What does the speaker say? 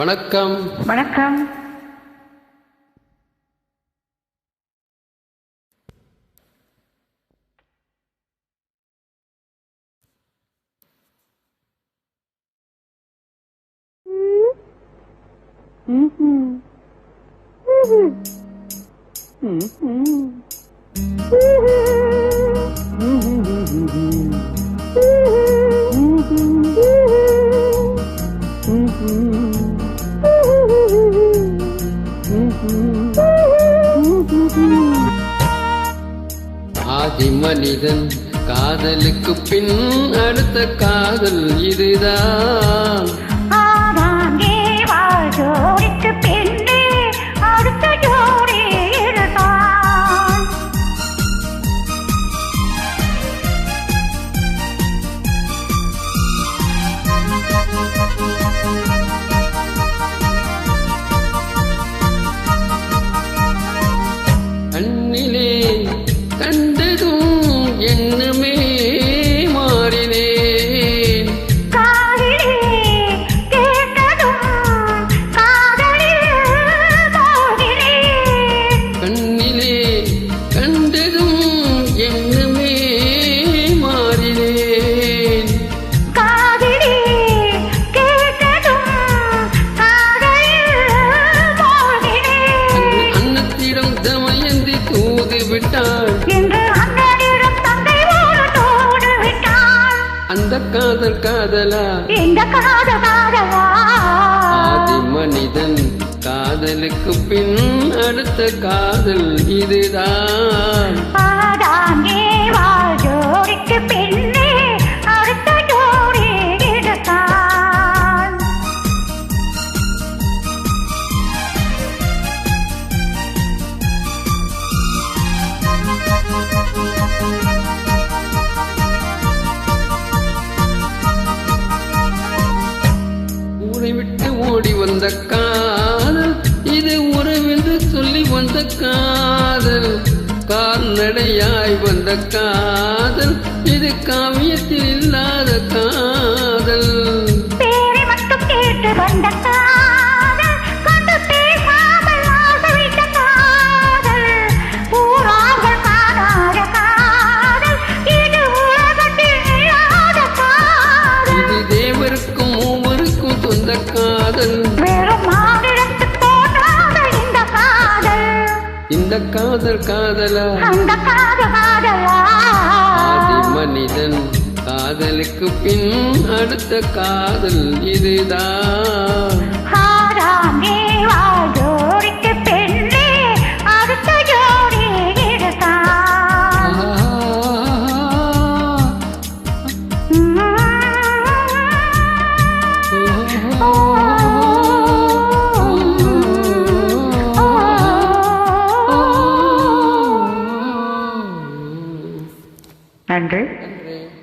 வணக்கம் வணக்கம் ஆதி மனிதன் காதலுக்கு பின் அடுத்த காதல் இதுதான். அந்த காதல் காதலா? காத காதலா ஆதி மனிதன் காதலுக்கு பின் அடுத்த காதல் இதுதான். வந்த காதல் இது உறவென்று சொல்லி வந்த காதல். கால்நடையாய் வந்த காதல் இது காவியத்தில் இல்லாத காதல். மட்டும் கேட்டு வந்த இந்த காதல் காதலா? அந்த ஆதி மனிதன் காதலுக்கு பின் அடுத்த காதல் இதுதான். siempre.